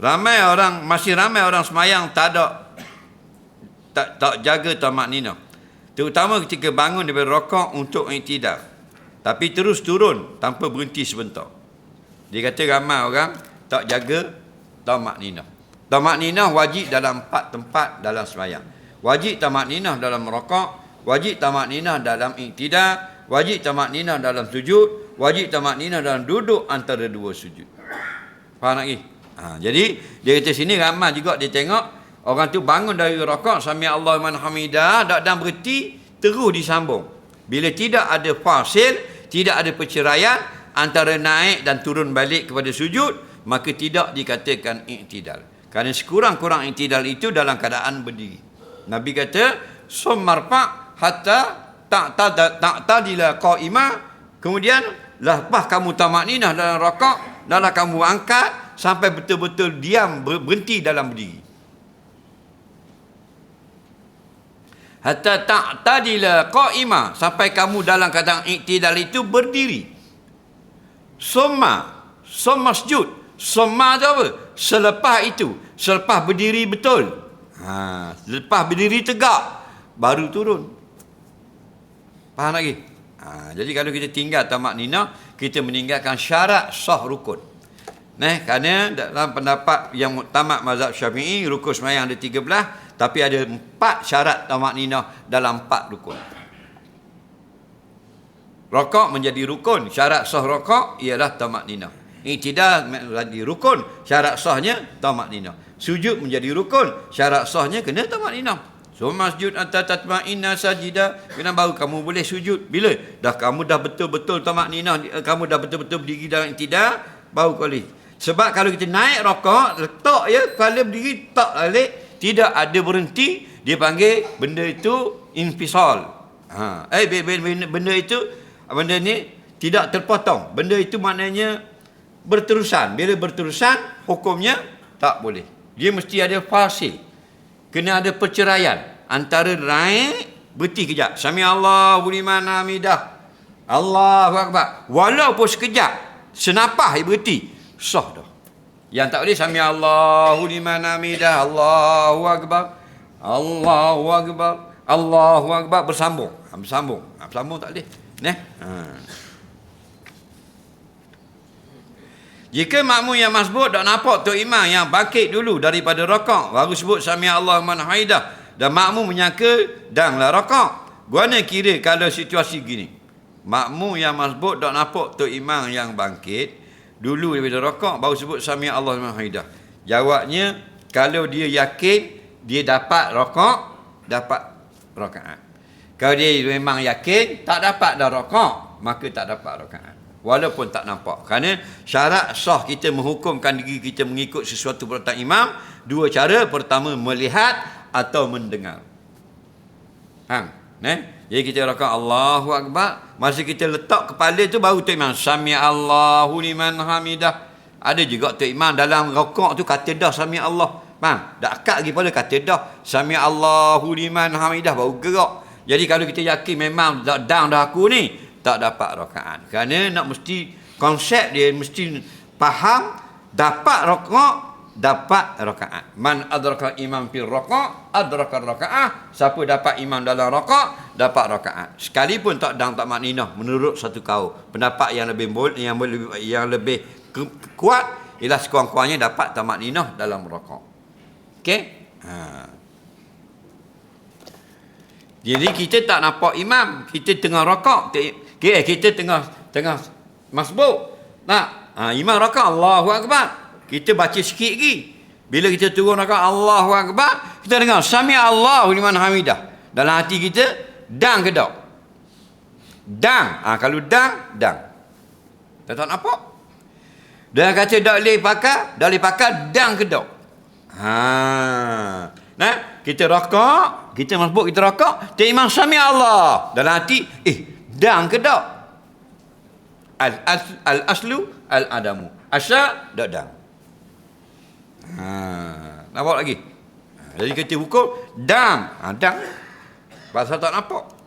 Ramai orang, masih ramai orang semayang tak ada, tak, tak jaga tamak nina. Terutama ketika bangun daripada rokok untuk iktidal. Tapi terus turun tanpa berhenti sebentar. Dia kata ramai orang tak jaga tamak nina. Tamak nina wajib dalam empat tempat dalam semayang. Wajib tamak nina dalam rokok, wajib tamak nina dalam iktidal, wajib tamak nina dalam sujud, wajib tamak nina dalam duduk antara dua sujud. Faham lagi? Ha, jadi dia kata sini ramai juga dia tengok orang tu bangun dari rokok sami Allah man hamidah dak dan berhenti terus disambung. Bila tidak ada fasil, tidak ada perceraian antara naik dan turun balik kepada sujud, maka tidak dikatakan i'tidal. Kerana sekurang-kurang i'tidal itu dalam keadaan berdiri. Nabi kata, "Summarfa hatta ta'ta ta'tadila qa'ima." Kemudian lepas kamu tamak ninah dalam rokok, dalam kamu angkat sampai betul-betul diam berhenti dalam berdiri. Hatta ta'tadila qa'ima sampai kamu dalam keadaan iktidal itu berdiri. Summa, summa sujud. Summa tu apa? Selepas itu, selepas berdiri betul. Ha, lepas berdiri tegak baru turun. Faham lagi? Ha, jadi kalau kita tinggal tamak nina, kita meninggalkan syarat sah rukun. Nah, kerana dalam pendapat yang tamak mazhab Syafi'i rukun sembahyang ada 13 tapi ada empat syarat tamak nina dalam empat rukun. Rokok menjadi rukun. Syarat sah rokok ialah tamak nina. Iktidal menjadi rukun. Syarat sahnya tamak nina. Sujud menjadi rukun. Syarat sahnya kena tamak nina. So masjud atta tatma'inna sajida. Kena baru kamu boleh sujud. Bila? Dah kamu dah betul-betul tamak nina. Kamu dah betul-betul berdiri dalam iktidal. Baru kau boleh. Sebab kalau kita naik rokok, letak ya, kalau berdiri, tak balik. Tidak ada berhenti. Dia panggil benda itu infisal. Ha. Eh, benda itu, benda ni tidak terpotong. Benda itu maknanya berterusan. Bila berterusan, hukumnya tak boleh. Dia mesti ada fasil. Kena ada perceraian. Antara naik, berhenti kejap. Sami Allahu liman hamidah. Allahu Akbar. Walaupun sekejap, senapah berhenti. Sah dah. Yang tak boleh, Sami Allahu liman hamidah. Allahu Akbar. Allahu Akbar. Allahu Akbar. Bersambung. Ha, bersambung. Ha, bersambung tak boleh. Neh. Ha. Jika makmum yang masbuk tak nampak Tok Imam yang bangkit dulu daripada rokok, baru sebut Sami Allah man haidah dan makmum menyangka danglah rokok. Guana kira kalau situasi gini. Makmum yang masbuk tak nampak Tok Imam yang bangkit dulu daripada rokok, baru sebut Sami Allah haidah. Jawabnya, kalau dia yakin dia dapat rokok, dapat rokaat. Kalau dia memang yakin tak dapat dah rokok, maka tak dapat rokaat walaupun tak nampak. Kerana syarat sah kita menghukumkan diri kita mengikut sesuatu perkataan imam dua cara. Pertama melihat atau mendengar. Hang ne jadi kita rakaat Allahu akbar masa kita letak kepala tu baru tu imam sami Allahu liman hamidah. Ada juga tu imam dalam rakaat tu kata dah sami Allah. Faham? Dak akad lagi pada kata dah sami Allahu liman hamidah. Baru gerak. Jadi kalau kita yakin memang dah down dah aku ni tak dapat rakaat. Kerana nak mesti konsep dia mesti faham dapat rakaat dapat rakaat. Man adraka imam fil rakaat adraka rakaat. Siapa dapat imam dalam rakaat dapat rakaat. Sekalipun tak dang tak makninah menurut satu kaum. Pendapat yang lebih yang lebih yang lebih kuat ialah sekurang-kurangnya dapat tak makninah dalam rakaat. Okey? Ha. Jadi kita tak nampak imam, kita tengah rakaat, Okay, kita tengah tengah masbuk. Nak, ha, imam rakaat Allahu Akbar. Kita baca sikit lagi. Bila kita turun rakaat Allahu Akbar, kita dengar sami Allahu liman hamidah. Dalam hati kita dang ke tak? Dang. Ha, kalau dang, dang. Tak tahu apa? Dan kata tak boleh pakai, tak boleh pakai dang ke tak? Ha. Nah, kita rakaat, kita masbuk kita rakaat, tak imam sami Allah. Dalam hati, eh dang ke tak? Al, as, al aslu al adamu. Asal tak dang. Ha, nampak lagi? Ha, jadi kita hukum dang. Ha, dang. Pasal tak nampak.